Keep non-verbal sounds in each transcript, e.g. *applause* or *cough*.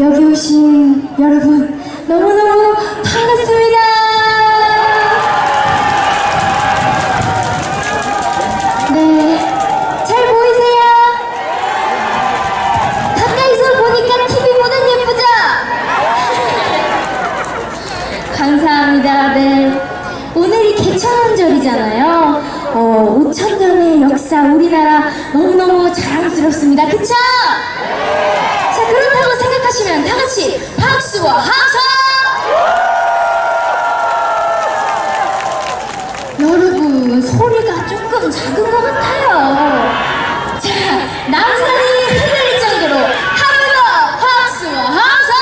여기 오신 여러분 너무너무 반갑습니다. 네, 잘 보이세요? 가까이서 보니까 TV보단 예쁘죠? *laughs* 감사합니다. 네. 오늘이 개천절이잖아요. 어, 5천 년의 역사, 우리나라 너무너무 자랑스럽습니다. 그쵸? 자, 그렇다고 생각 하시면 다 같이 박수와 함성! 여러분, 소리가 조금 작은 것 같아요. 자, 남산이 흔들릴 정도로 한번더 박수와 함성!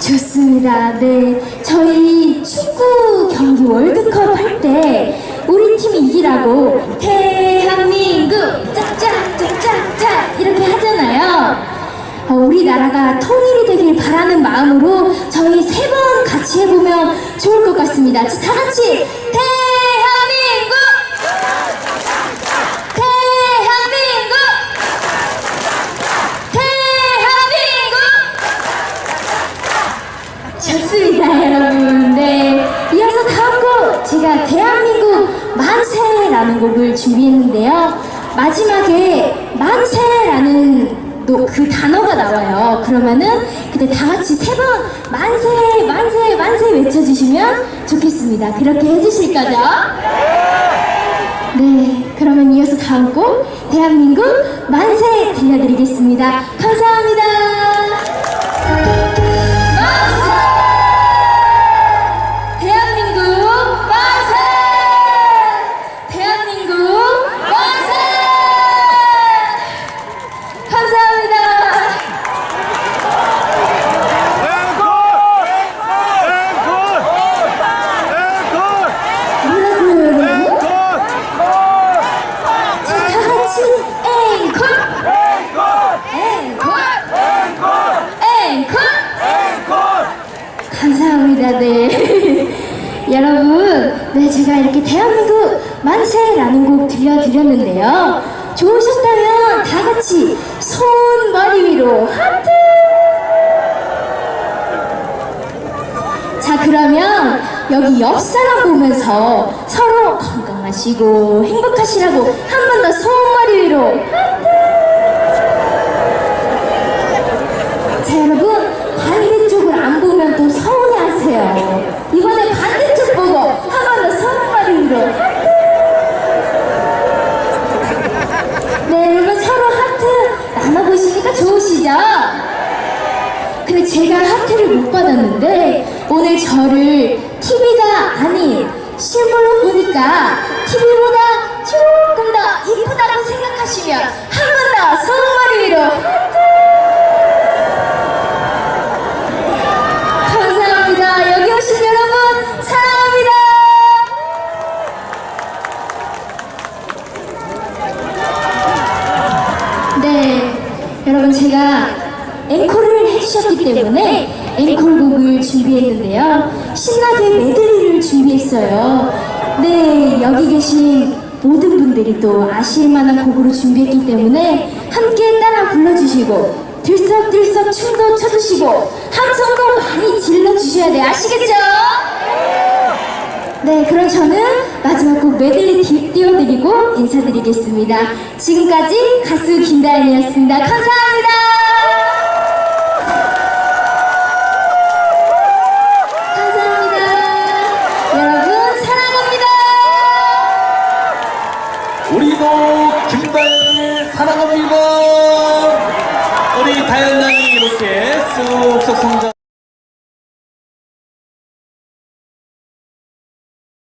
좋습니다. 네. 저희 축구 경기 월드컵 할 때 우리 팀이 이기라고 대 우리나라가 통일이 되길 바라는 마음으로 저희 세 번 같이 해보면 좋을 것 같습니다. 자, 다 같이 대한민국 대한민국 대한민국 좋습니다, 여러분. 네. 이어서 다음 곡, 제가 대한민국 만세라는 곡을 준비했는데요. 마지막에 노- 그 단어가 나와요. 그러면은 그때 다 같이 세 번 만세, 만세, 만세 외쳐주시면 좋겠습니다. 그렇게 해주실 거죠? 네. 그러면 이어서 다음 곡, 대한민국 만세 들려드리겠습니다. 감사합니다. 감사합니다. 네. *laughs* 여러분, 네, 제가 이렇게 대한민국 만세라는 곡 들려드렸는데요. 좋으셨다면 다 같이 손 머리 위로 하트! 자, 그러면 여기 옆 사람 보면서 서로 건강하시고 행복하시라고 한 번 더 손 머리 위로 하트! 저를 TV가 아닌 실물로 보니까 TV보다 조금 더 이쁘다고 생각하시면 한 번 더 손머리 위로 하트! 감사합니다. 여기 오신 여러분 사랑합니다. 네, 여러분 제가 앵콜을 해주셨기 때문에 앵콜곡을 준비했는데요. 신나게 메들리를 준비했어요. 네, 여기 계신 모든 분들이 또 아실 만한 곡으로 준비했기 때문에 함께 따라 불러주시고 들썩들썩 춤도 춰주시고 함성도 많이 질러주셔야 돼요. 아시겠죠? 네, 그럼 저는 마지막 곡 메들리 띄- 띄워드리고 인사드리겠습니다. 지금까지 가수 김다연이었습니다. 감사합니다. 사랑합니다. 우리 다연 양이 이렇게 쑥쑥 성장.